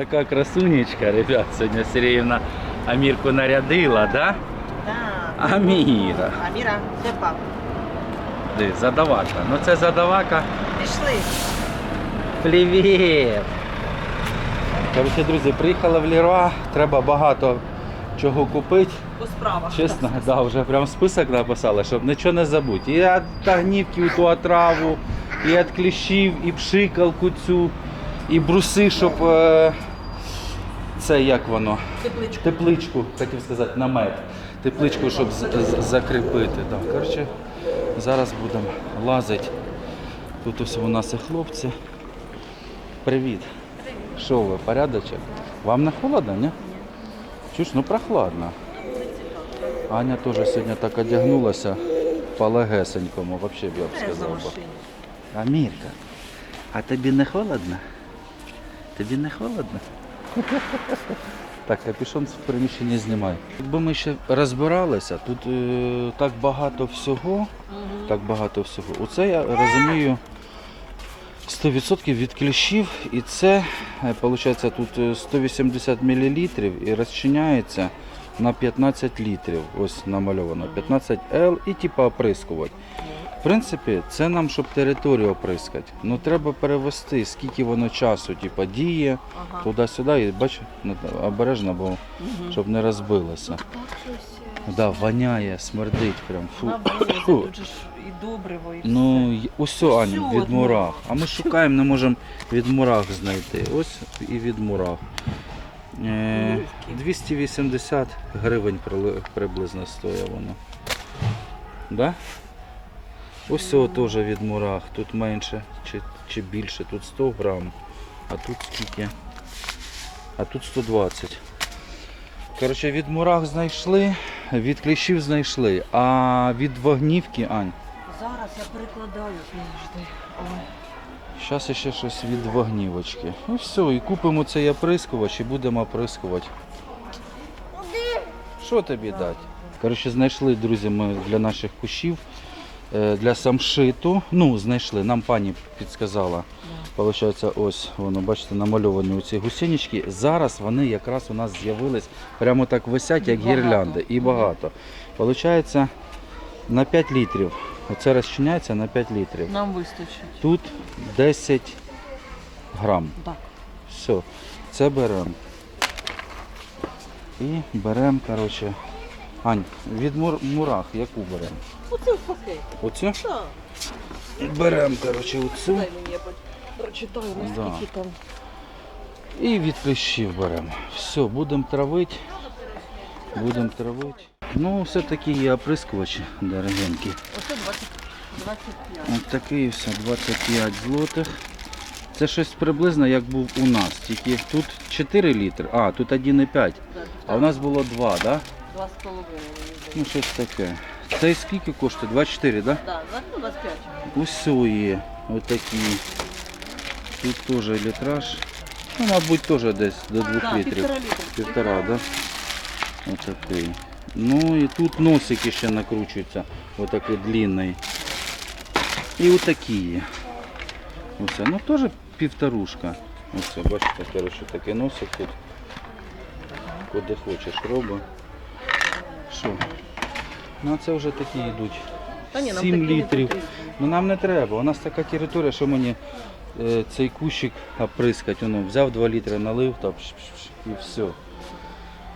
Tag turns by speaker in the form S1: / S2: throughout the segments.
S1: Така красунечка, ребят, сьогодні Сергіївна Амірку нарядила, да?
S2: Да.
S1: Аміра.
S2: Аміра, де пап?
S1: Диви, задавака. Ну це задавака.
S2: Пішли.
S1: Привіт! Короче, друзі, приїхала в Ліруа, треба багато чого купити.
S2: По справах.
S1: Чесно, да, вже прям список написали, щоб нічого не забути. І від тагнівки ту отраву, і від кліщів, і пшикалку цю, і бруси, щоб е, це як воно?
S2: Тепличку.
S1: Тепличку, хотів сказати, намет. Тепличку, щоб з- з- закріпити. Да. Коротше, зараз будемо лазити. Тут ось у нас і хлопці. Привіт. Що ви, порядочок? Вам не холодно, ні? Чуєш, ну прохладно. Аня теж сьогодні так одягнулася по-легесенькому, взагалі б я б сказав. би. Амірка, а тобі не холодно? Тобі не холодно? Так, капюшон в приміщенні знімай. Якби ми ще розбиралися, тут е, так багато всього, так багато всього. Оце я розумію 100% від кліщів, і це, виходить, тут е, 180 мл і розчиняється на 15 літрів. Ось намальовано 15 L і типу оприскувати. В принципі, це нам, щоб територію оприскати. Ну треба перевести, скільки воно часу типу, діє
S2: Ага.
S1: туди-сюди. І бач, ну, обережно, бо щоб не розбилося. Да, воняє, смердить прям. Фу.
S2: Навозить,
S1: Фу.
S2: тут же ж і добриво, і
S1: Ну, й- Аня,
S2: Всю
S1: від
S2: одну.
S1: мурах. А ми шукаємо, не можемо від мурах знайти. Ось і від мурах. Е,
S2: Мурки.
S1: 280 гривень прили- приблизно стоїть воно. Да? Ось цього теж від мурах. Тут менше чи, чи більше. Тут 100 грам. А тут скільки? А тут 120. Коротше, від мурах знайшли, від кліщів знайшли, а від вогнівки, Ань,
S2: Зараз я перекладаю. Ой.
S1: Зараз ще щось від вогнівочки. І все, і купимо цей оприскувач і будемо оприскувати. Що тобі дати? Коротше, знайшли, друзі, ми для наших кущів, для самшиту. Ну, знайшли, нам пані підказала. Получається, ось воно, бачите, намальовані оці гусенички. Зараз вони якраз у нас з'явились, прямо так висять, як
S2: Багато.
S1: гірлянди. І багато. Получається, на 5 літрів. Оце розчиняється на 5 літрів.
S2: Нам вистачить.
S1: Тут 10 грам.
S2: Так.
S1: Все, це беремо. І беремо, коротше. Ань, від мур- мурах яку беремо?
S2: Оце в пакеті. Так.
S1: Беремо, коротше, оцю.
S2: Дай мені я прочитаю,
S1: Да.
S2: наскільки там.
S1: І від кліщів беремо. Все, будемо травити. Будемо травити. Ну, все-таки є оприскувачі дорогенькі.
S2: Оце 20, 25.
S1: Ось такий все, 25 злотих. Це щось приблизно як був у нас. Тільки тут 4 літри, а тут 1,5. А у нас було 2, так? Да?
S2: Два з половиною, мені здається.
S1: Ну, щось таке. Це скільки коштує? 24, так?
S2: Да, два- ну, 25.
S1: Да? Усьо є. Отакі. Тут теж літраж. Ну, мабуть, теж десь до 2
S2: Да,
S1: літрів.
S2: півтора літра.
S1: Півтора, так? Да? Отакий. Ну і тут носики ще накручуються. Отакий длинний. І отакі є. Оце. Ну теж півторушка. Оце, бачите, коротше, такий носик тут. Куди хочеш роби. Що? Ну це вже такі йдуть.
S2: Та ні, нам
S1: 7
S2: такі не
S1: літрів.
S2: потрібні.
S1: Ну нам не треба. У нас така територія, що мені е, цей кущик оприскати. Ну, взяв 2 літри, налив та і все.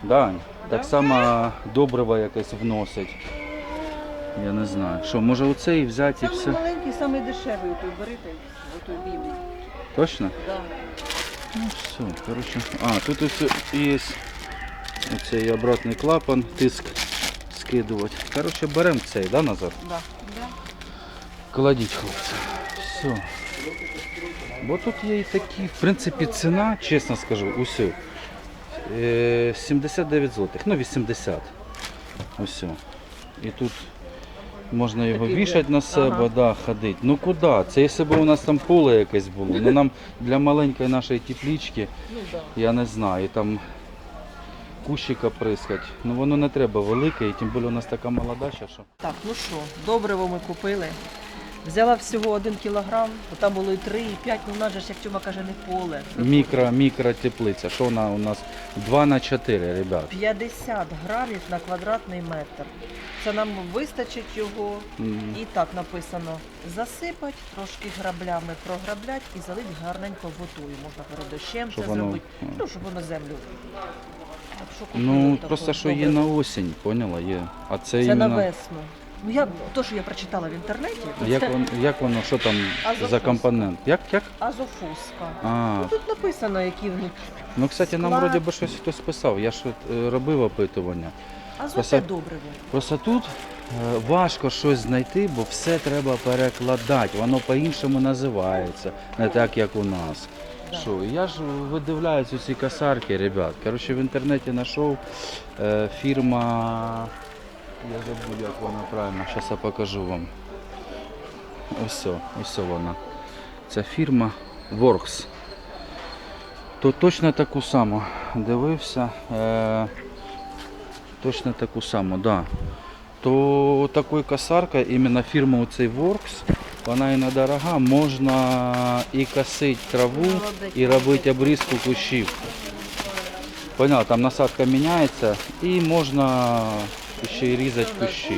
S1: Да, так само добриво якесь вносить. Я не знаю. Що, може оцей взяти і
S2: Самий
S1: все?
S2: маленький, самий дешевий, отой бери та й отой білий.
S1: Точно?
S2: Да.
S1: Ну все, коротше. А, тут ось є оцей обратний клапан, тиск скидувати. Коротше, беремо цей, да, Назар?
S2: Да. Да.
S1: Кладіть, хлопці. Все. Бо тут є і такі, в принципі, ціна, чесно скажу, усю. е, 79 злотих, ну 80. Ось. І тут можна його вішати на себе,
S2: Ага.
S1: да, ходити. Ну куди? Це якщо б у нас там поле якесь було. Ну нам для маленької нашої теплічки,
S2: Ну
S1: я не знаю, і там кущика прискать. Ну воно не треба велике, і тим більше у нас така молода ще, що.
S2: Так, ну що, добриво ми купили. Взяла всього один кілограм, бо там було і три, і п'ять, ну в нас же ж, як Тьома каже, не поле.
S1: Мікро, мікротеплиця. Що вона у нас? 2 на 4, ребят.
S2: 50 грамів на квадратний метр. Це нам вистачить його.
S1: М,
S2: І так написано: засипать, трошки граблями програблять і залить гарненько водою. Можна перед дощем
S1: Щоб
S2: це
S1: воно,
S2: зробити. Ну, щоб воно землю. Так що купили
S1: Ну,
S2: таку
S1: просто що є
S2: добре.
S1: на осінь, поняла? Є. А це,
S2: Це на
S1: іменно...
S2: весну. Ну я то, що я прочитала в інтернеті, то
S1: Як
S2: це
S1: воно, як воно, що там за компонент? Як, як?
S2: азофуска.
S1: А,
S2: Ну, тут написано, які в них
S1: ну, кстати, нам
S2: склад.
S1: вроді би щось хтось писав. Я ж е, робив опитування.
S2: азоте
S1: Просто-
S2: добриво.
S1: Просто тут е, важко щось знайти, бо все треба перекладати. Воно по-іншому називається, не так, як у нас. Що, я ж видивляюся ці косарки, ребят. Коротше, в інтернеті знайшов е, фірма. Я забув, як вона правильно, зараз я покажу вам. Ось, ось вона. Ця фірма Works. То точно таку саму дивився. Е, точно таку саму, да. То такою косаркою, іменно фірма оцей Works, вона і недорога, можна і косити траву, і робити обрізку кущів. Поняла, там насадка міняється і можна ще й різати кущі.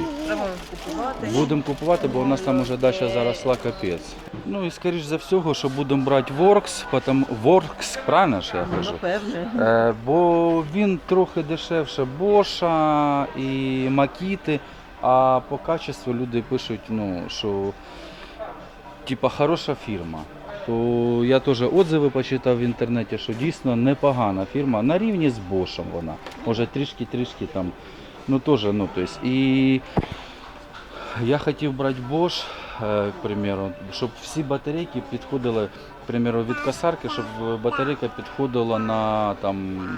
S1: Будемо купувати, бо у нас там вже дача заросла капець. Ну і скоріш за всього, що будемо брати Works, потім Works, правильно ж я
S2: Ну,
S1: кажу? Е, бо він трохи дешевше Боша і Макіти, а по качеству люди пишуть, ну, що типа хороша фірма. То я теж отзиви почитав в інтернеті, що дійсно непогана фірма. На рівні з Бошем вона. Може трішки-трішки там. Ну теж, ну то есть, і я хотів брати Bosch, е, к примеру, щоб всі батарейки підходили, к примеру, від косарки, щоб батарейка підходила на там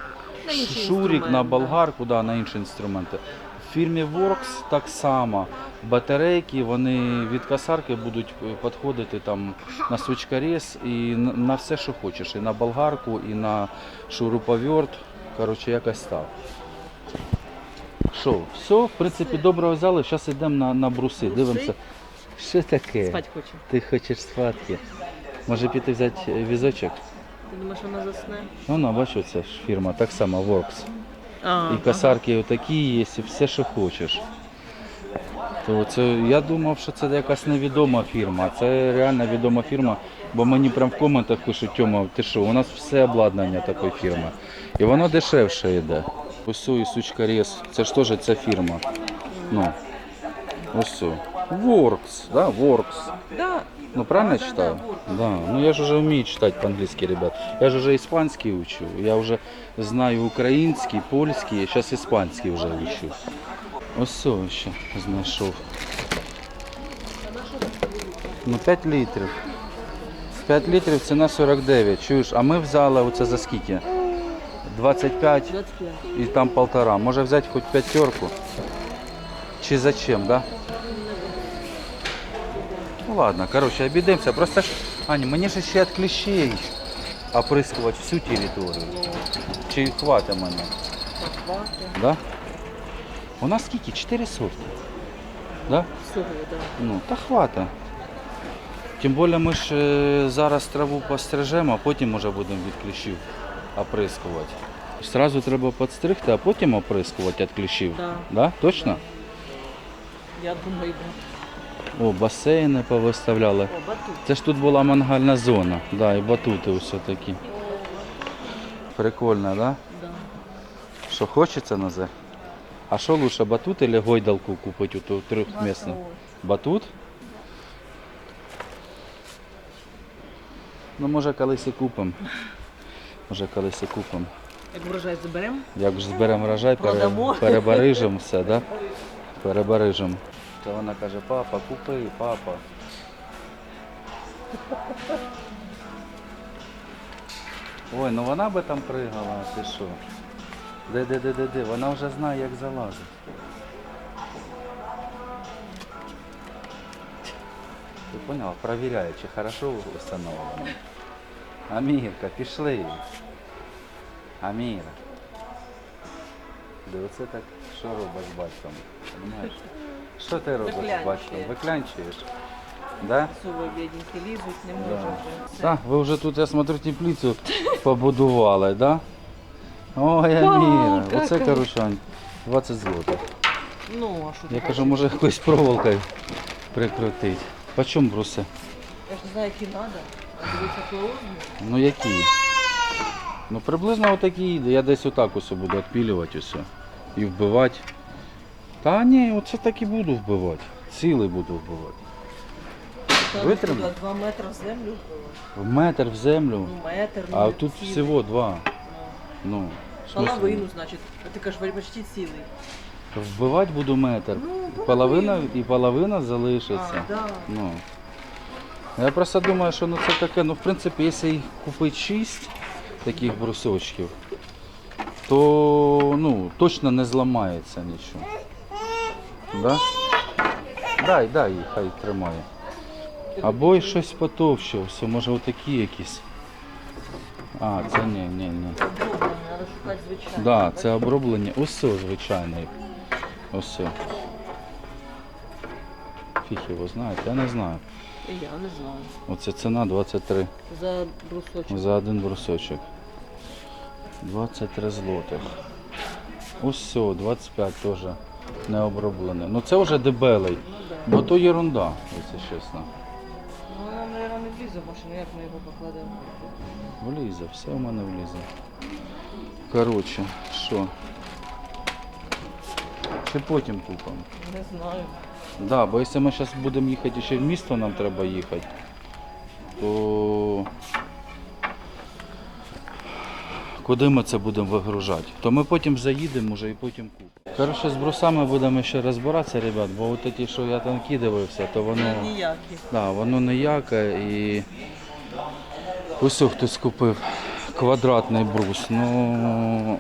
S1: шурік, на болгарку, да, на інші інструменти. В фірмі Works так само. Батарейки вони від косарки будуть е, підходити там на свічкарез і на все, що хочеш. І на болгарку, і на шуруповерт. Коротше, якось так. Що, все, в принципі, добре взяли. Зараз йдемо на, на бруси.
S2: Бруси?
S1: Дивимося. Що таке?
S2: Спать хочу.
S1: Ти хочеш спадки. Може піти взяти візочок?
S2: Ти думаєш, вона засне?
S1: Ну, на, бачу, це ж фірма, так само Works.
S2: А,
S1: І косарки отакі є, і все, що хочеш. То це, я думав, що це якась невідома фірма. Це реально відома фірма, бо мені прям в коментах пишуть, Тьома, ти що, у нас все обладнання такої фірми. І воно дешевше йде. Ось і сучкарез, це ж теж ця фірма. Ну, ось. Works, да, Works.
S2: Да.
S1: Ну правильно я читаю? Да. Ну я же уже умею читать по-английски, ребят. Я же уже испанский учу. Я уже знаю український, польський, зараз іспанський вже учу. Ось ще знайшов. Ну 5 літрів. 5 літрів ціна 49. Чуєш, а ми взяли оце за скільки? 25
S2: 25.
S1: і там полтора. Може взяти хоч п'ятерку? Чи зачем, да? Ладно, короче, обійдемося. Просто Аня, мені ж ще від кліщей оприскувати всю територію. Чи хватить мене?
S2: Хватить.
S1: Да? У нас скільки? 4 сотки. Да?
S2: Всього, да.
S1: Ну, та хвата. Тим більше ми ж е, зараз траву пострижемо, а потім вже будемо від кліщів оприскувати. Зразу треба підстригти, а потім оприскувати від кліщів.
S2: Да.
S1: Да? Точно?
S2: Я думаю, да.
S1: О, басейни повиставляли. Це ж тут була мангальна зона. Да, і батути все такі. Прикольно, да? Що хочеться на зе? А що лучше, батут или гойдалку купити у трьохмісну?
S2: Батут.
S1: Батут? Ну, може, колись і купимо. Може, колись і купимо.
S2: Як врожай заберемо,
S1: Як ж зберемо врожай, пере... Перебарижимо все, да? Перебарижимо. То вона каже, папа, купи, папа. Ой, ну вона би там пригала, ти що? Де, де, де, де, де? Вона вже знає, як залазити. Ти поняла? Провіряє, чи хорошо встановлено. Амірка, пішли. Аміра. Де оце так, що робиш з батьком? Понимаєш? Що ти робиш з батьком? Виклянчуєш? Да?
S2: Лізуть, не може
S1: Да.
S2: вже.
S1: Так, ви вже тут, я смотрю, теплицю побудували, да? Ой, Аміра, оце корушань. 20 злотих.
S2: Ну, а що
S1: Я кажу, може якоюсь проволокою прикрутити. По чому бруси?
S2: Я ж не знаю, які треба. Дивіться.
S1: Ну які? Ну приблизно отакі йде. Я десь отак ось буду відпілювати усе. І вбивати. Та ні, оце так і буду вбивати. Цілий буду вбивати. Витримав?
S2: ну, Два метри в землю вбила.
S1: В метр в землю.
S2: Ну, метр, ну,
S1: А тут
S2: цілий.
S1: всього два.
S2: Ну.
S1: Ну, в смислі?
S2: Половину, значить. А ти кажеш, почти цілий.
S1: Вбивати буду метр.
S2: Ну,
S1: Половина і половина залишиться.
S2: А, да.
S1: Ну. Я просто думаю, що ну це таке, ну в принципі, якщо їх купити 6 таких брусочків, то ну, точно не зламається нічого. Да? Дай, дай їй, хай тримає. Або й щось потовще, все, може отакі якісь. А, це ні, ні, ні. Да, це оброблення. Все звичайне. Все. Фіг його знаєте, я не знаю.
S2: Я не знаю.
S1: Оце ціна 23
S2: За брусочок.
S1: за один брусочок. 23 злотих. Все, 25 теж не оброблене. Ну це вже дебелий,
S2: Ну,
S1: бо то єрунда, якщо чесно.
S2: Ну, вона, мабуть, не влізе в машину, як ми його покладемо.
S1: Влізе, все в мене влізе. Коротше, що? Чи потім купимо?
S2: Не знаю.
S1: Да, бо якщо ми зараз будемо їхати ще в місто, нам треба їхати, то куди ми це будемо вигружати? То ми потім заїдемо вже і потім купимо. Коротше, з брусами будемо ще розбиратися, ребят, бо от ті, що я там кидався, то воно,
S2: Ніякі.
S1: да, воно ніяке і ось хтось купив квадратний брус. Ну,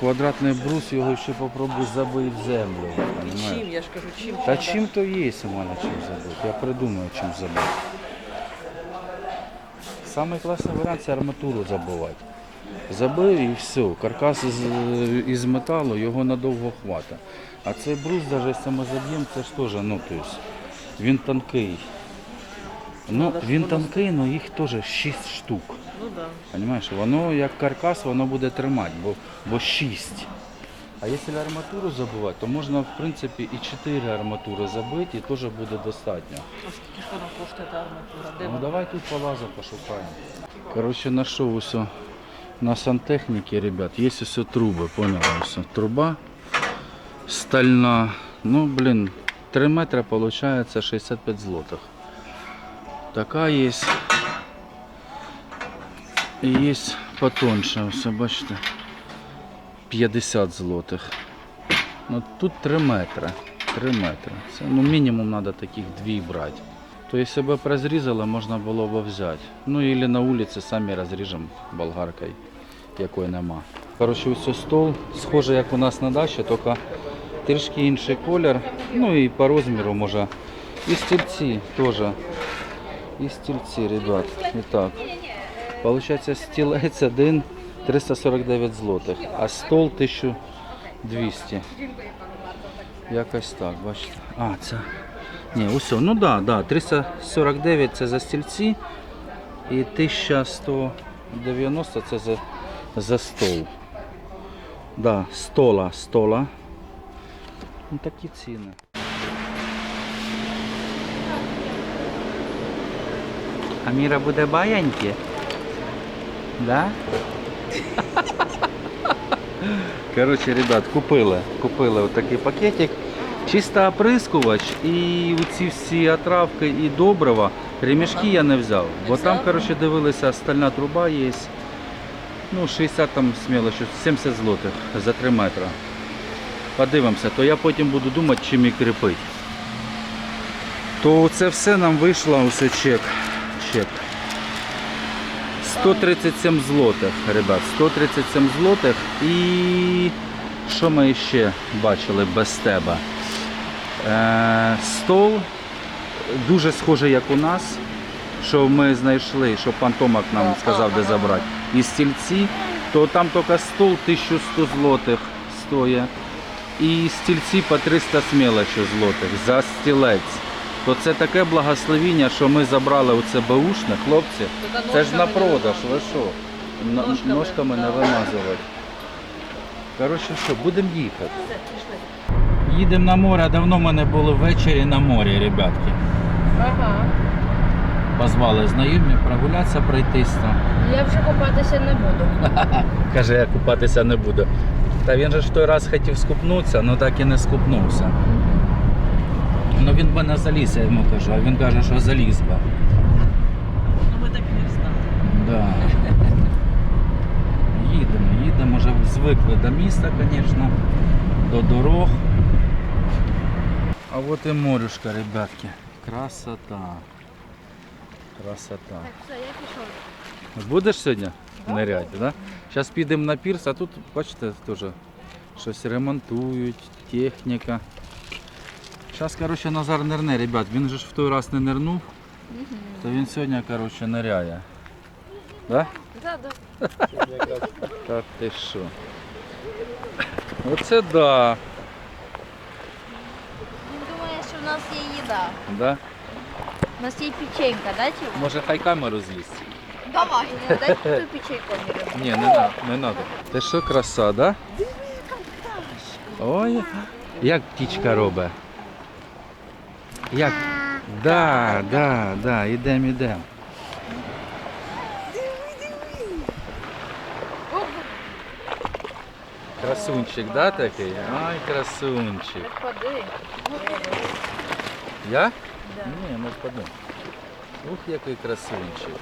S1: квадратний брус його ще попробуй забити в землю. понімаєш?
S2: Чим, я ж кажу, чим?
S1: Та
S2: треба?
S1: чим то є у мене чим забити. Я придумаю, чим забити. Самий класний варіант це арматуру забивати. Забив і все. Каркас із, із металу, його надовго хватить. А цей брус, навіть заб'ємо, це ж теж, ну, тобто, він тонкий. Ну, він тонкий, але їх теж 6 штук.
S2: Ну да.
S1: Понимаєш, воно як каркас, воно буде тримати, бо, бо 6. А якщо арматуру забивати, то можна в принципі і 4 арматури забити, і теж буде достатньо.
S2: А скільки ж вона коштує та арматура? Де
S1: Ну
S2: вона?
S1: давай тут полаза пошукаємо. Коротше, знайшов усе на сантехніці, ребят, є усе труби, поняли? Усе. Труба стальна. Ну, блін, 3 метри виходить 65 злотих. Така є. І є потоньше, все, бачите, 50 злотих. Ну тут 3 метри. 3 метри. Це ну, мінімум треба таких дві брати. То якщо б розрізали, можна було б взяти. Ну або на вулиці самі розріжемо болгаркою, якої нема. Коротше, ось стол, схоже, як у нас на дачі, тільки трішки інший колір. Ну і по розміру може. І стільці теж. І стільці, ребят. І так. Получається стілець один 349 злотих, а стол 1200. Якось так, бачите. А, це. Ні, усе. Ну так, да, да, 349 це за стільці і 1190 це за, за стол. Да, стола, стола. Ну такі ціни. Аміра буде баяньки? Да? Коротше, ребят, купили. Купили отакий пакетик. Чисто оприскувач і ці всі отравки і добрива. Ремішки я не взяв. Бо там, коротше, дивилися, стальна труба є. Ну, 60 там сміло, що 70 злотих за 3 метри. Подивимося, то я потім буду думати, чим і кріпити. То це все нам вийшло, усе чек. Чек. 137 злотих, ребят, 137 злотих і що ми ще бачили без тебе? Е, стол дуже схожий, як у нас, що ми знайшли, що пан Томак нам сказав, де забрати. І стільці, то там тільки стол 1100 злотих стоїть. І стільці по 300 смілочі злотих за стілець. то це таке благословіння, що ми забрали оце баушне, хлопці. Це ж на продаж, ви що?
S2: Ножками,
S1: Ножками не вимазувати. Коротше, що, будемо їхати. Їдемо на море, давно ми не були ввечері на морі, ребятки.
S3: Ага.
S1: Позвали знайомі прогулятися, пройтись там.
S3: Я вже купатися не буду.
S1: Каже, я купатися не буду. Та він же ж той раз хотів скупнутися, але так і не скупнувся. Ну він би не заліз, я йому кажу, а він каже, що заліз би.
S2: Ну ми так і не знали.
S1: Да. Їдемо, їдемо, вже звикли до міста, звісно, до дорог. А от і морюшка, ребятки. Красота. Красота.
S3: Так, все, я пішов.
S1: Будеш сьогодні ниряти, да? Зараз підемо на пірс, а тут, бачите, теж щось ремонтують, техніка. Зараз, коротше, Назар нирне, ребят. Він же ж в той раз не нирнув, то він сьогодні, коротше, ниряє. Да?
S3: Да, да.
S1: Та ти що? Оце да.
S3: Він думає, що в нас є їда.
S1: да.
S3: У нас є печенька, да, Тіма?
S1: Може хай камеру з'їсть.
S3: Давай. Дай ту печеньку.
S1: Ні, не, на, не надо. Ти що, краса, да? Ой, як птічка робить? Як? Да, да, да, ідем, ідем. Красунчик, да, такий? Ай, красунчик. Я?
S3: Да.
S1: Ні, не впаду. Ух, який красунчик.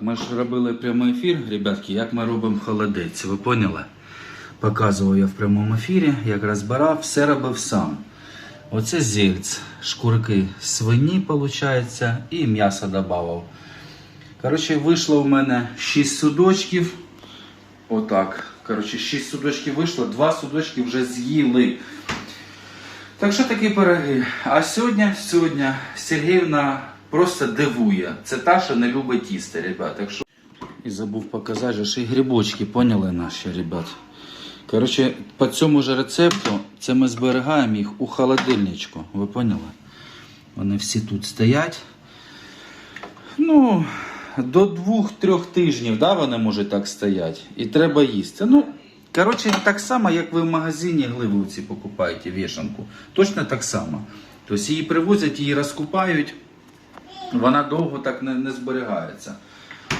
S1: Ми ж робили прямий ефір, ребятки, як ми робимо холодець. Ви поняли? Показував я в прямому ефірі, як розбирав, все робив сам. Оце зільць, шкурки свині, виходить, і м'ясо додавав. Коротше, вийшло у мене 6 судочків. Отак. Коротше, 6 судочків вийшло, 2 судочки вже з'їли. Так що такі пироги. А сьогодні, сьогодні Сергіївна просто дивує. Це та, що не любить тісто, ребят. Так що... І забув показати, що ще й грибочки, поняли наші, ребят. Коротше, по цьому ж рецепту це ми зберігаємо їх у холодильничку. Ви поняли? Вони всі тут стоять. Ну, до двох-трьох тижнів да, вони можуть так стояти. І треба їсти. Ну, коротше, так само, як ви в магазині гливівці покупаєте вішанку. Точно так само. Тобто її привозять, її розкупають. Вона довго так не, не зберігається.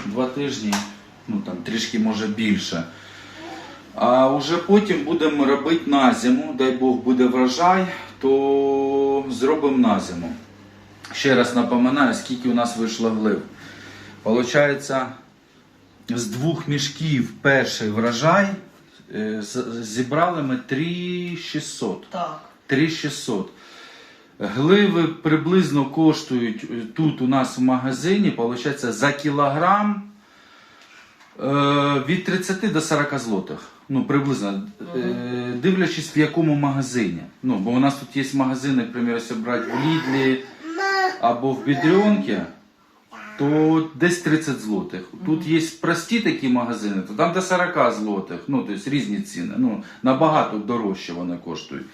S1: Два тижні, ну там трішки може більше. А вже потім будемо робити на зиму. Дай Бог буде врожай, то зробимо на зиму. Ще раз напоминаю, скільки у нас вийшло глив. Получається, з двох мішків перший врожай е, зібрали ми 3600.
S2: Так.
S1: 3600. Гливи приблизно коштують е, тут у нас в магазині, виходить, за кілограм від 30 до 40 злотих. Ну, приблизно. Е, дивлячись в якому магазині. Ну, бо у нас тут є магазини, наприклад, якщо брати в Лідлі або в Бідріонці, то десь 30 злотих. Тут є прості такі магазини, то там до 40 злотих. Ну, тобто різні ціни. Ну, набагато дорожче вони коштують.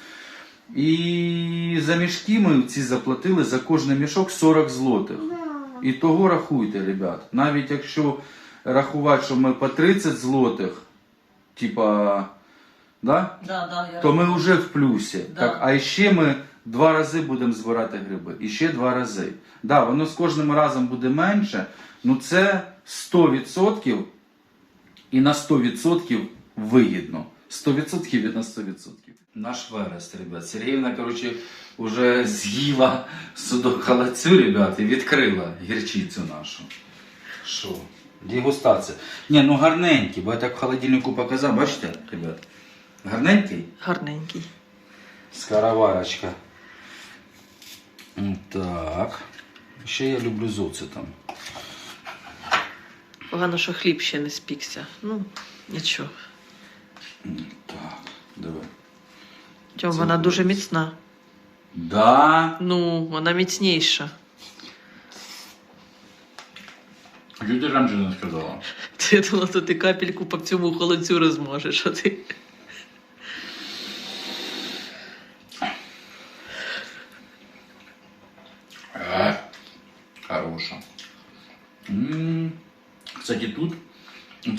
S1: І за мішки ми ці заплатили за кожний мішок 40 злотих. І того рахуйте, ребят. Навіть якщо рахувати, що ми по 30 злотих, типа, да?
S2: Да, да, я
S1: то ми вже в плюсі.
S2: Да.
S1: Так, а ще ми два рази будемо збирати гриби. І ще два рази. Да, воно з кожним разом буде менше, ну це 100% і на 100% вигідно. 100% і на 100%. Наш верест, ребят. Сергіївна, коротше, вже з'їла судок халацю, ребят, і відкрила гірчицю нашу. Що? Дегустація. Ні, ну гарненький, бо я так в холодильнику показав, бачите, ребят? Гарненький?
S2: гарненький.
S1: Скороварочка. Так. Ще я люблю з оцетом.
S2: Погано, що хліб ще не спікся. Ну, нічого.
S1: Так, давай.
S2: Тьом, вона дуже міцна.
S1: Да.
S2: Ну, вона міцніша.
S1: Чого ти раніше не сказала?
S2: Я думала, що ти капельку по цьому холодцю розмажеш, а ти.
S1: Е, Хороша. М, Кстати, тут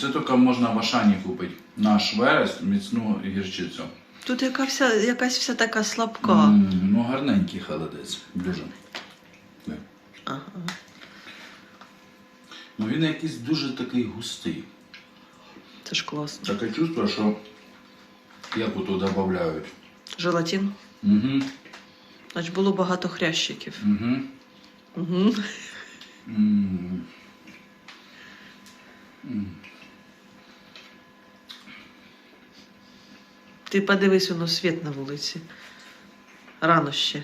S1: це тільки можна в Ашані купити. Наш верес, міцну гірчицю.
S2: Тут яка вся, якась вся така слабка.
S1: М, Ну, гарненький холодець. Дуже.
S2: Ага.
S1: Ну він якийсь дуже такий густий.
S2: Це ж класно.
S1: Таке чувство, що як ото додають.
S2: Желатин.
S1: Угу.
S2: Значить було багато хрящиків.
S1: Угу.
S2: Угу.
S1: М. М.
S2: Ти подивись, воно світ на вулиці. Рано ще.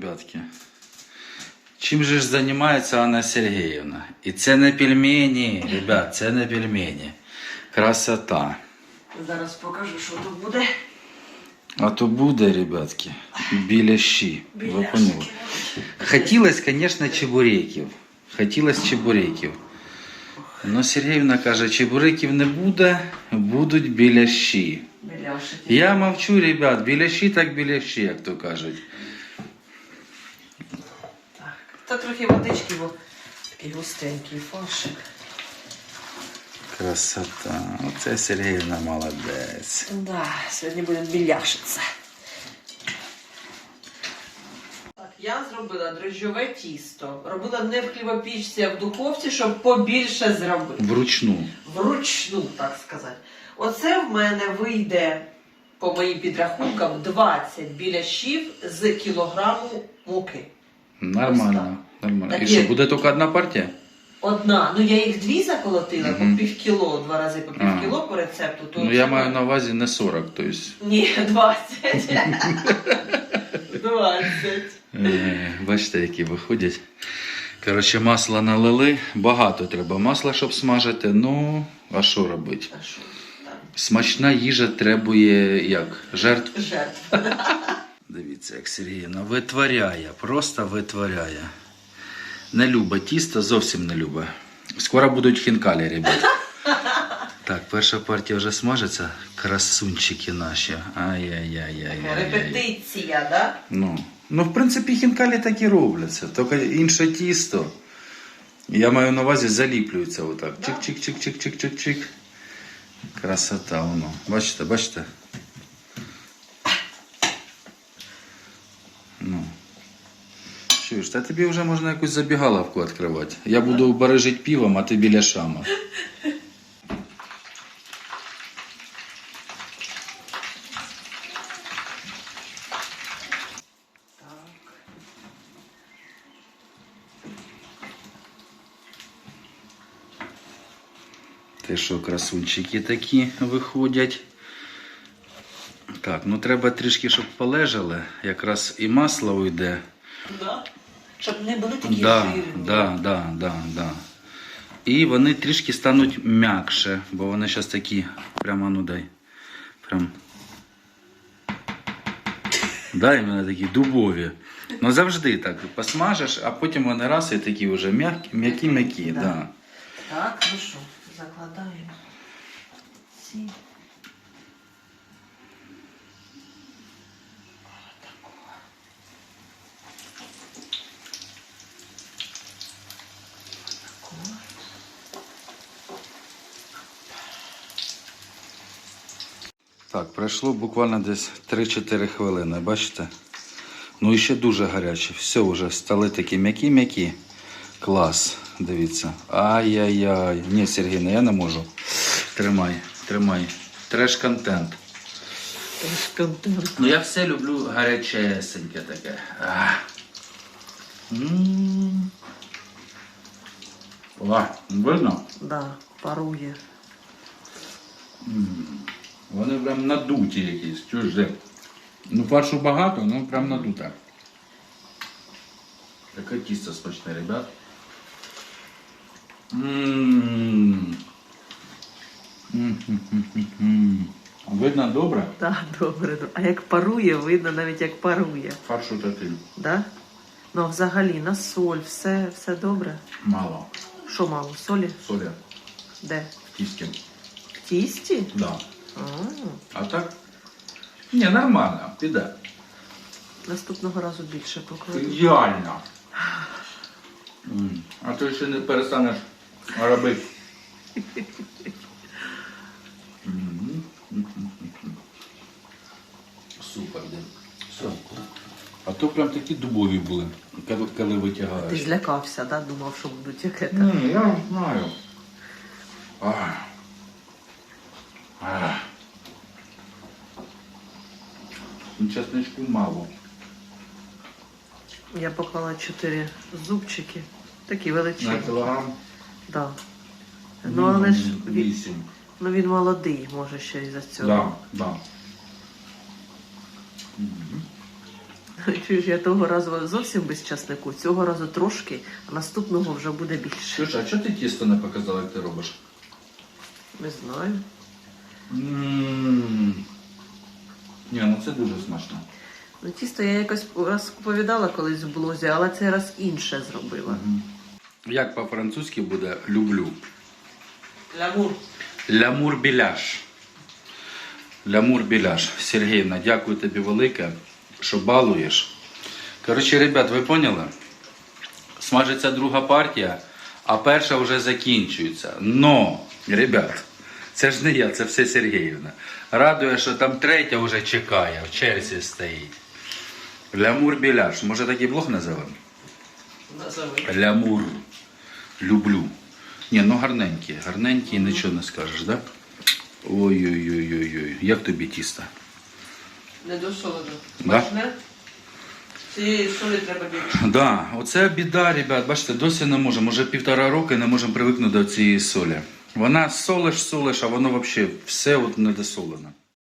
S1: Ребятки, чим же ж займається Анна Сергіївна? І це не пельмені, ребят, це не пельмені. Красота.
S2: Зараз покажу, що тут буде.
S1: А то буде, ребятки, біляші. Хотілося, звісно, чебуреків. Хотілося чебуреків. Но Сергіївна каже, чебуреків не буде, будуть біляші. Я мовчу, ребят, біляші так біляші, як то кажуть.
S2: Так. Та трохи водички, бо такий густенький фаршик.
S1: Красота. Оце Сергіївна молодець.
S2: Да, сьогодні будемо біляшитися. Так, я зробила дрожжове тісто. Робила не в хлібопічці, а в духовці, щоб побільше зробити.
S1: Вручну.
S2: Вручну, так сказати. Оце в мене вийде, по моїм підрахункам, 20 біляшів з кілограму муки.
S1: Нормально. Нормально. І
S2: Такі-
S1: що, буде тільки одна партія?
S2: Одна, ну я їх дві заколотила
S1: Мгм.
S2: по пів кіло, два рази по пів
S1: А.
S2: кіло по рецепту. То
S1: Ну я маю на увазі не 40, тобто.
S2: Ні, 20. 20.
S1: Е, Бачите, які виходять. Коротше, масло налили. Багато треба масла, щоб смажити. Ну, а що робити?
S2: А що там?
S1: Смачна їжа требує як? Жертв.
S2: Жертв.
S1: Дивіться, як Сергіївна витворяє, просто витворяє. Не любить тісто, зовсім не любить. Скоро будуть хінкалі, ребят. Так, перша партія вже смажиться. Красунчики наші. Ай-яй-яй-яй.
S2: Репетиція, да?
S1: Ну, ну, в принципі, хінкалі так і робляться, тільки інше тісто. Я маю на увазі заліплюється отак. Чик-чик-чик-чик-чик-чик-чик. Красота воно. Бачите, бачите? Чуєш, та тобі вже можна якусь забігаловку відкривати. Я буду бережити півом, а ти біля шама. Те, що красунчики такі виходять. Так, ну треба трішки, щоб полежали. Якраз і масло уйде.
S2: Щоб не були такі
S1: Да,
S2: жирні.
S1: да, да, да, да. І вони трішки стануть м'якше, бо вони зараз такі, прямо ну дай. Прям. Да, іменно такі дубові. Ну завжди так. Посмажеш, а потім вони раз і такі вже м'які, м'які, м'які.
S2: Да.
S1: Да.
S2: Так, ну що, закладаємо. Ці.
S1: Так, пройшло буквально десь 3-4 хвилини, бачите? Ну і ще дуже гаряче. Все, вже стали такі м'які-м'які. Клас, дивіться. Ай-яй-яй. Ні, Сергійна, я не можу. Тримай, тримай. Треш-контент.
S2: Треш контент.
S1: Ну я все люблю гарячесеньке таке. А. М. О, видно?
S2: Да, парує.
S1: Вони прям надуті якісь. Де? Ну фаршу багато, ну прям надуте. Таке тісто смачне, ребят. М. М-м-м-м-м. Видно добре?
S2: Так, добре. добре. А як парує, видно навіть як парує.
S1: Фаршу такий.
S2: Да? Ну, а взагалі, на соль, все, все добре.
S1: Мало.
S2: Що мало? Солі?
S1: Соля
S2: Де?
S1: в тісті.
S2: В тісті?
S1: Да.
S2: А,
S1: так? Ні, нормально, піде.
S2: наступного разу більше покладу.
S1: Ідеально. М. А то ще не перестанеш робити. М. Супер, де. Все. А то прям такі дубові були, коли, коли
S2: Ти
S1: витягаєш.
S2: злякався, да? думав, що будуть яке
S1: Ні, я знаю. Ах. Чесничку мало.
S2: Я поклала чотири зубчики. Такі
S1: На
S2: величезні.
S1: кілограм?
S2: Да. Ну, але ж він,
S1: Вісім.
S2: ну, він молодий, може ще й за цього.
S1: Да, да.
S2: Чуєш, я того разу зовсім без часнику, цього разу трошки, а наступного вже буде більше.
S1: Слушай, а чого ти тісто не показала, як ти робиш?
S2: Не знаю.
S1: М. Ні, ну це дуже смачно.
S2: Ну, тісто я якось розповідала колись в блозі, але цей раз інше зробила.
S1: Як по-французьки буде люблю?
S2: Лямур.
S1: Лямур біляш. Лямур біляш. Сергіївна, дякую тобі велике, що балуєш. Коротше, ребят, ви поняли? Смажиться друга партія, а перша вже закінчується. Но, ребят, це ж не я, це все Сергіївна. Радує, що там третя вже чекає, в черзі стоїть. Лямур біляш. Може такий блог називаємо?
S2: Назови.
S1: Лямур. Люблю. Ні, ну гарненькі, гарненькі, нічого не скажеш, да? Ой-ой-ой-ой-ой. Як тобі тісто?
S2: Не до солоду.
S1: Да?
S2: Цієї солі треба більше.
S1: Да, оце біда, ребят. Бачите, досі не можемо. Уже півтора роки не можемо привикнути до цієї солі. Вона солиш, солиш, а воно взагалі все от недосолене.